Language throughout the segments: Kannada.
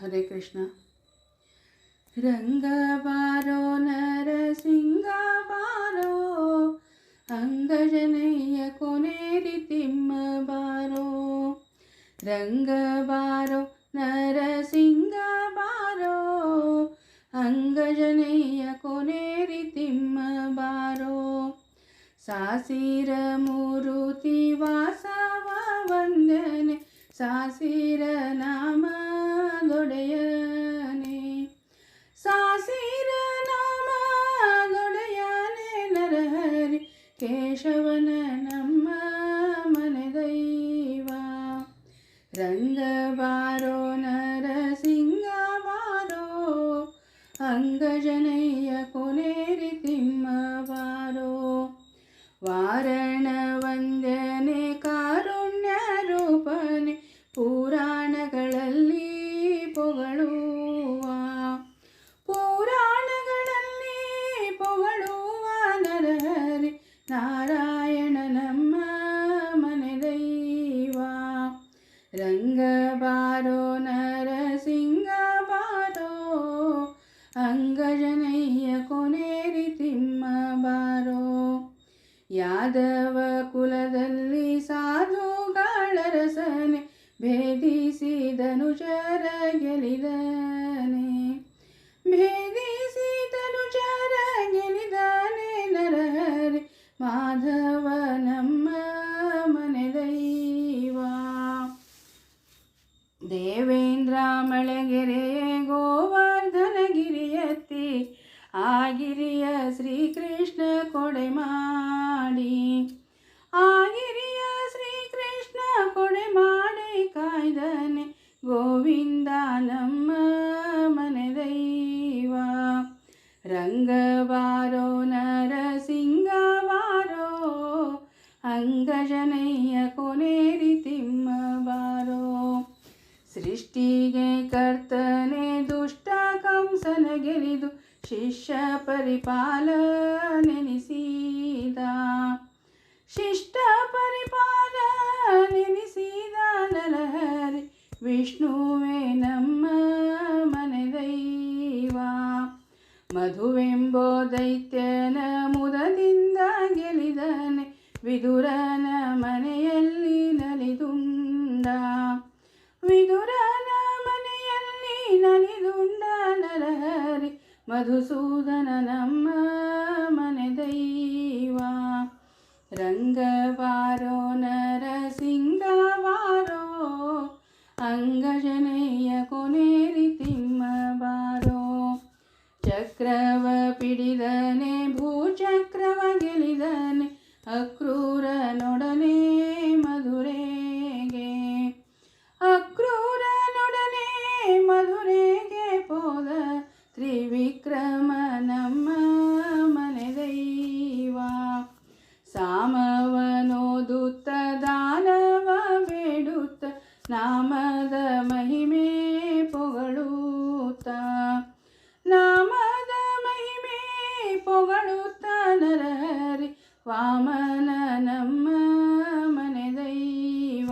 हरे कृष्ण। रङ्गारो नरसिंह पारो अङ्गजनैय कोनेरितिं वारो रङ्गारो नरसिंह पारो अङ्गजनैय कोनेरितिमारो सिर मुरुति ಸಾಸಿರ ನಾಮ ದೊಡೆಯನೆ, ಸಾಸಿರ ನಾಮ ದೊಡೆಯನೆ, ನರಹರಿ ಕೇಶವನ ನಮ್ಮ ಮನೆ ದೈವ. ರಂಗ ಬಾರೋ ನರಸಿಂಗ ಬಾರೋ ಅಂಗಜನಯ್ಯ ಕೊನೇರಿ ತಿಮ್ಮ ಬಾರೋ ವಾರಣ ವಂದನೆ ಭೇದಿಸಿದನು ಜರ ಗೆಲಿದಾನೆ ಭೇದಿಸಿದನು ಜರ ಗೆಲಿದಾನೆ ನರಹರಿ ಮಾಧವ ನಮ್ಮ ಮನೆ ದೈವ. ದೇವೇಂದ್ರ ಮಳೆಗೆರೆ ಗೋವರ್ಧನಗಿರಿಯತ್ತಿ ಆಗಿರಿಯ ಶ್ರೀಕೃಷ್ಣ ಕೊಡೆ ಮಾಡಿ. ಆಗಿರಿಯ ಶ್ರೀಕೃಷ್ಣ ಕೊಡೆ ಮಾಡಿ. ಕಾಯ್ದನೆ, ಗೋವಿಂದ ನಮ್ಮ ಮನೆ ದೈವ. ರಂಗವಾರೋ ನರಸಿಂಗವಾರೋ ಅಂಗಜನಯ್ಯ ಕೊನೇರಿ ತಿಮ್ಮ ಬಾರೋ ಸೃಷ್ಟಿಗೆ ಕರ್ತನೆ ದುಷ್ಟ ಕಂಸನ ಗೆಲಿದು ಶಿಷ್ಯ ಪರಿಪಾಲನೆನಿಸಿದ. ಶಿಷ್ಟ ಪರಿಪಾಲನೆನಿಸಿದ ನಲಹರಿ, ವಿಷ್ಣುವೇ ನಮ್ಮ ಮನೆ ದೈವ. ಮಧುವೆಂಬೋ ದೈತ್ಯನ ಮುದದಿಂದ ಗೆಲಿದನೆ, ವಿದುರನ ಮನೆಯಲ್ಲಿ ನಲಿದುಂಡ. ವಿದುರನ ಮನೆಯಲ್ಲಿ ನಲಿದುಂಡ ನರಹರಿ ಮಧುಸೂದನ ನಮ್ಮ ಮನೆ ದೈವ. ರಂಗವಾರೋ ನರಸಿಂಗವಾರೋ ಅಂಗಜನೆಯ ಕೊನೇರಿ ತಿಮ್ಮ ಬಾರೋ ಚಕ್ರವ ಪಿಡಿದನೆ ಭೂಚಕ್ರವ ಗೆಲಿದನೆ ಅಕ್ರೂರ ಮಧುರೆಗೆ ವಾಮನ ನಮ್ಮ ಮನೆ ದೈವ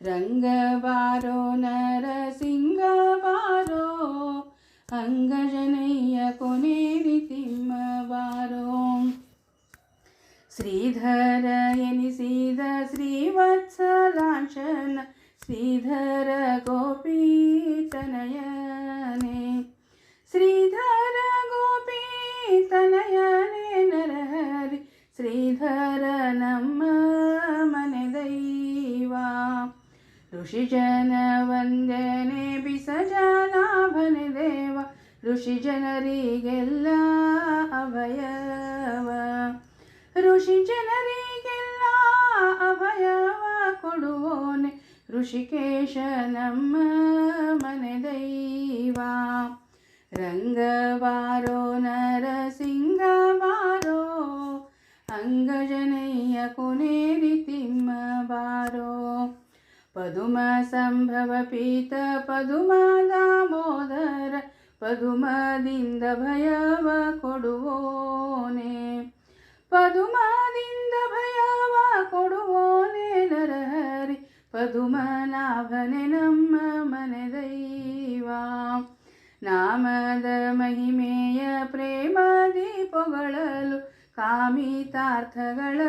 ರಂಗಬಾರೋ ನರಸಿಂಗ ಬಾರೋ ಅಂಗಜನಯ್ಯ ಕೊನೇರಿ ತಿಮ್ಮ ಬಾರೋ ಶ್ರೀಧರ ಎನಿಸಿದ ಶ್ರೀವತ್ಸಲಾಂಶನ ಶ್ರೀಧರ ಋಷಿ ಜನರಿಗೆಲ್ಲ ಅಭಯವ. ಋಷಿ ಜನರಿಗೆಲ್ಲ ಅಭಯವ ಕೊಡುವೋನೆ ಋಷಿಕೇಶ ನಮ್ಮ ಮನೆ ದೈವ. ರಂಗವಾರೋ ನರಸಿಂಗ ಬಾರೋ ಅಂಗಜನಯ್ಯ ಕೊನೇರಿ ತಿಮ್ಮ ಬಾರೋ ಪದುಮ ಸಂಭವ ಪೀತ ಪದುಮ ದಾಮೋದರ ಪದುಮದಿಂದ ಭಯವ ಕೊಡುವೋನೆ. ಪದುಮದಿಂದ ಭಯವ ಕೊಡುವೋನೆ ನರಹರಿ. ಪದುಮನಾಭನೆ ನಮ್ಮ ಮನೆ ದೈವ. ನಾಮದ ಮಹಿಮೆಯ ಪ್ರೇಮದಿ ಪೊಗಳಲು ಕಾಮಿತಾರ್ಥಗಳ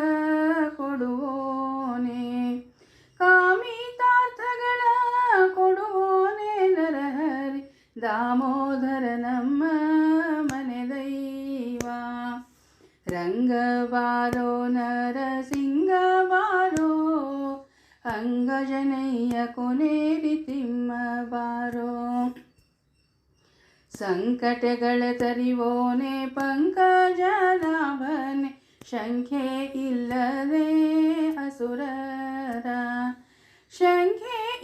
ಕೊಡುವೋನೆ. ಕಾಮಿತಾರ್ಥಗಳ ಕೊಡುವೋನೆ ನರಹರಿ ದಾಮೋದರ ನಮ್ಮ ಮನೆ ದೈವ. ರಂಗವಾರೋ ನರಸಿಂಗವಾರೋ, ಅಂಗಜನಯ್ಯ ಕೊನೇರಿ ತಿಮ್ಮವಾರೋ. ಸಂಕಟಗಳ ತರಿವೋನೆ ಪಂಕಜನಾಭನೆ ಶಂಖೆ ಇಲ್ಲದೆ ಅಸುರರ. ಶಂಖೆ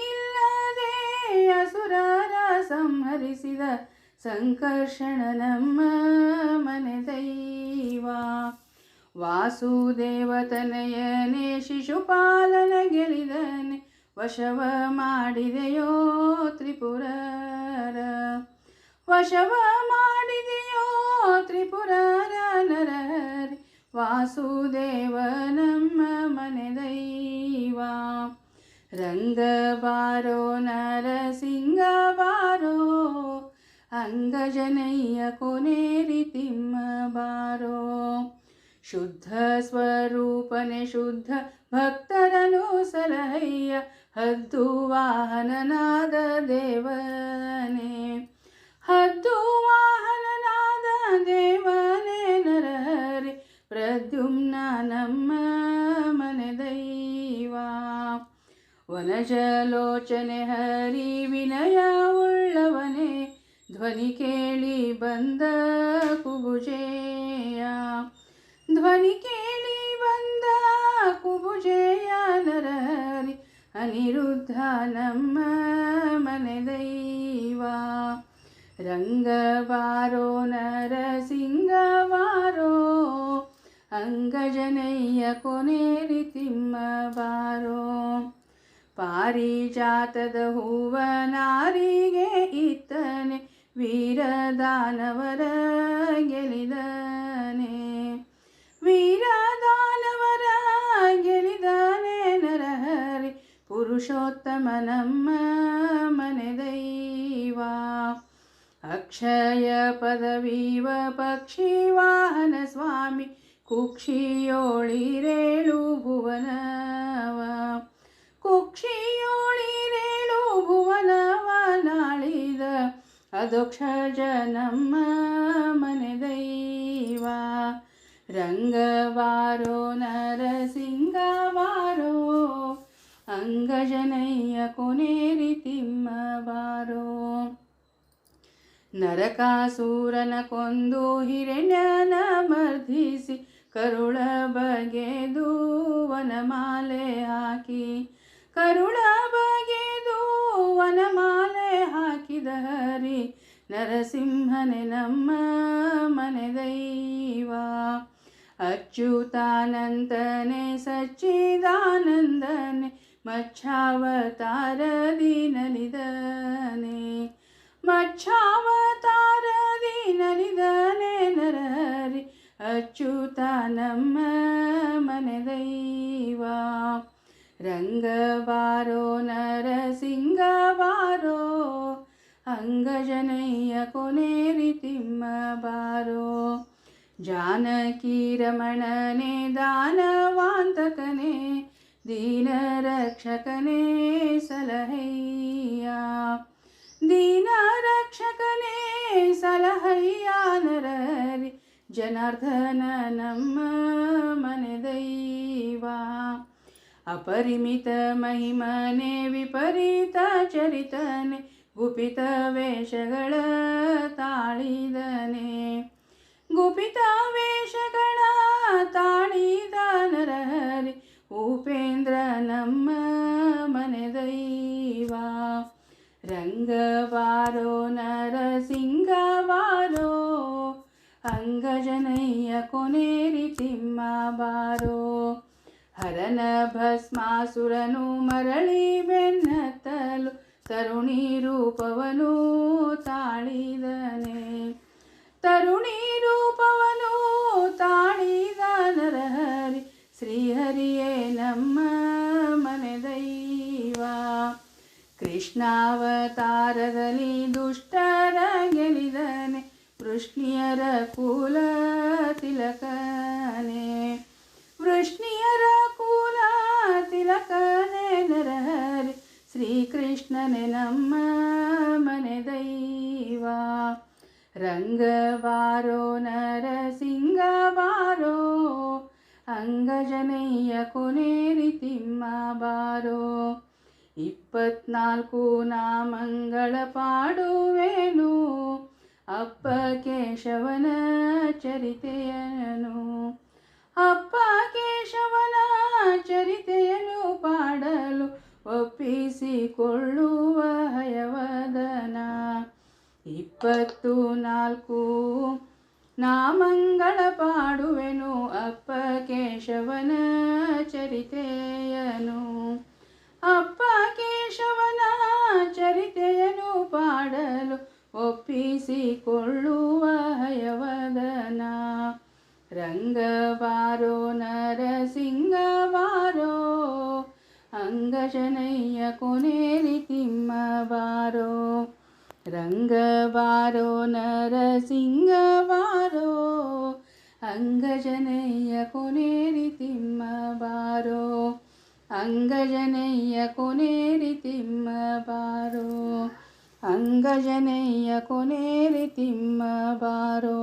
ಅಸುರರ ಸಂಹರಿಸಿದ ಸಂಕರ್ಷಣ ನಮ್ಮ ಮನೆ ದೈವ. ವಾಸುದೇವತನಯನೇ ಶಿಶುಪಾಲನ ಗೆಲಿದನೆ ವಶವ ಮಾಡಿದೆಯೋ ತ್ರಿಪುರರ. ವಶವ ಮಾಡಿದೆಯೋ ತ್ರಿಪುರರ ನರ ವಾಸುದೇವ ನಮ್ಮ रङ्गवारो नरसिंहवारो अङ्गजनय्य अङ्गजनैय कोने ऋतिं वारो शुद्धस्वरूपने शुद्ध भक्तरनुसरय्य हदुवाननादेवने ವನಜಲೋಚನೆ ಹರಿ ವಿನಯ ಉಳ್ಳವನೇ, ಧ್ವನಿ ಕೇಳಿ ಬಂದ ಕುಬುಜೇಯ. ಧ್ವನಿ ಕೇಳಿ ಬಂದ ಕುಬುಜೇಯ ನರಹರಿ, ಅನಿರುದ್ಧ ನಮ್ಮ ಮನೆ ದೈವ. ರಂಗವಾರೋ ನರಸಿಂಗವಾರೋ, ಅಂಗಜನಯ್ಯ ಕೊನೇರಿ ತಿಮ್ಮ ಬಾರೋ ಪಾರಿಜಾತದ ಹೂವ ನಾರಿಗೆ ಇತ್ತನೆ ವೀರದಾನವರ ಗೆಲಿದನೆ. ವೀರದಾನವರ ಗೆಲಿದನೆ ನರಹರಿ, ಪುರುಷೋತ್ತಮ ನಮ್ಮ ಮನೆ ದೈವ. ಅಕ್ಷಯ ಪದವೀವ ಪಕ್ಷಿ ವಾಹನ ಸ್ವಾಮಿ, ಕುಕ್ಷಿಯೋಳಿರೇಳು ಭುವನವ. ಕುಕ್ಷಿಯೋಳಿರೇಳು ಭುವನವ ನಾಳಿದ ಅದು ನಮ್ಮ ಮನೆ ದೈವ. ರಂಗವಾರೋ ನರಸಿಂಗವಾರೋ, ಅಂಗಜನಯ್ಯ ಕೊನೇರಿ ತಿಮ್ಮವಾರೋ. ನರಕಾಸೂರನ ಕೊಂದು ಹಿರಣ್ಯನ ಮರ್ಧಿಸಿ ಕರುಳ ಬಗೆದು ವನಮಾಲೆ ಹಾಕಿ ಕರುಳ ಬಗೆದು ವನಮಾಲೆ ಹಾಕಿದ ಹರಿ ನರಸಿಂಹನೆ ನಮ್ಮ ಮನೆ ದೈವ. ಅಚ್ಯುತಾನಂದನೆ, ಸಚ್ಚಿದಾನಂದನೆ ಮಚ್ಛಾವತಾರದಿ ನಲಿದನೆ ಮಚ್ಛಾವತಾರದಿ ನಲಿದನೆ ನರಹರಿ, ಅಚ್ಯುತ ನಮ್ಮ ಮನೆ ದೈವ. ರಂಗಬಾರೋ ನರಸಿಂಗಬಾರೋ ಅಂಗಜನಯ್ಯ ಕೊನೇರಿ ತಿಮ್ಮ ಬಾರೋ ಜಾನಕಿ ರಮಣನೆ ದಾನವಾಂತಕನೇ ದೀನ ರಕ್ಷಕನೇ ಸಲಹಯ್ಯ ದೀನ ರಕ್ಷಕನೇ ಸಲಹಯ್ಯ ನರರಿ ಜನಾರ್ದನ ನಮ್ಮ ಮನೆ ದೈವ ಅಪರಿಮಿತ ಮಹಿಮನೆ, ವಿಪರೀತ ಚರಿತನೆ, ಗುಪಿತ ವೇಷಗಳ ತಾಳಿದನೆ. ಗುಪಿತ ವೇಷಗಳ ತಾಳಿದ ನರಹರಿ, ಉಪೇಂದ್ರ ನಮ್ಮ ಮನೆ ದೈವ. ರಂಗಬಾರೋ ನರಸಿಂಗಬಾರೋ ಅಂಗಜನಯ್ಯ ಕೊನೇರಿ ತಿಮ್ಮ ಬಾರೋ. ಹರನ ಭಸ್ಮಾಸುರನು ಮರಳಿ ಬೆನ್ನತ್ತಲು ತರುಣಿ ರೂಪವನು ತಾಳಿದನೆ. ತರುಣಿ ರೂಪವನು ತಾಳಿದ ನರಹರಿ, ಶ್ರೀಹರಿಯೇ ನಮ್ಮ ಮನೆ ದೈವ. ಕೃಷ್ಣಾವತಾರದಲ್ಲಿ ದುಷ್ಟರ ಗೆಲಿದನೆ, ವೃಷ್ಣಿಯರ ಕುಲ ತಿಲಕನೆ. ವೃಷ್ಣಿಯರ ಕುಲ ತಿಲಕನೆ ನರಹರಿ ಶ್ರೀಕೃಷ್ಣನೆ ನಮ್ಮ ಮನೆ ದೈವ. ರಂಗವಾರೋ ನರಸಿಂಗವಾರೋ ಅಂಗಜನಯ್ಯ ಕೊನೇರಿ ತಿಮ್ಮ ಬಾರೋ ಇಪ್ಪತ್ನಾಲ್ಕು ನಾಮಂಗಳ ಪಾಡುವೆನು, ಅಪ್ಪ ಕೇಶವನ ಚರಿತೆಯನು ಅಪ್ಪ ಕೇಶವನ ಚರಿತೆಯನು ಪಾಡಲು ಒಪ್ಪಿಸಿಕೊಳ್ಳುವ ಹಯವದನ. ಇಪ್ಪತ್ತು ನಾಲ್ಕು. ನಾಮಂಗಳ ಪಾಡುವೆನು ಅಪ್ಪ ಕೇಶವನ ಚರಿತೆಯನು. ಅಪ್ಪ ಕೇಶವನ ಚರಿತೆಯನು ಪಾಡಲು ಒಪ್ಪಿಸಿಕೊಳ್ಳುವ ಹಯವದನ. ರಂಗವಾರೋ ನರಸಿಂಗವಾರೋ ಅಂಗಜನಯ್ಯ ಕೊನೇರಿ ತಿಮ್ಮ ಬಾರೋ ರಂಗವಾರೋ ನರಸಿಂಗವಾರೋ ಅಂಗಜನಯ್ಯ ಕೊನೇರಿ ತಿಮ್ಮ ಬಾರೋ ಅಂಗಜನಯ್ಯ ಕೊನೇರಿ ತಿಮ್ಮ ಬಾರೋ ಅಂಗಜನಯ್ಯ ಕೊನೇರಿ ತಿಮ್ಮ ಬಾರೋ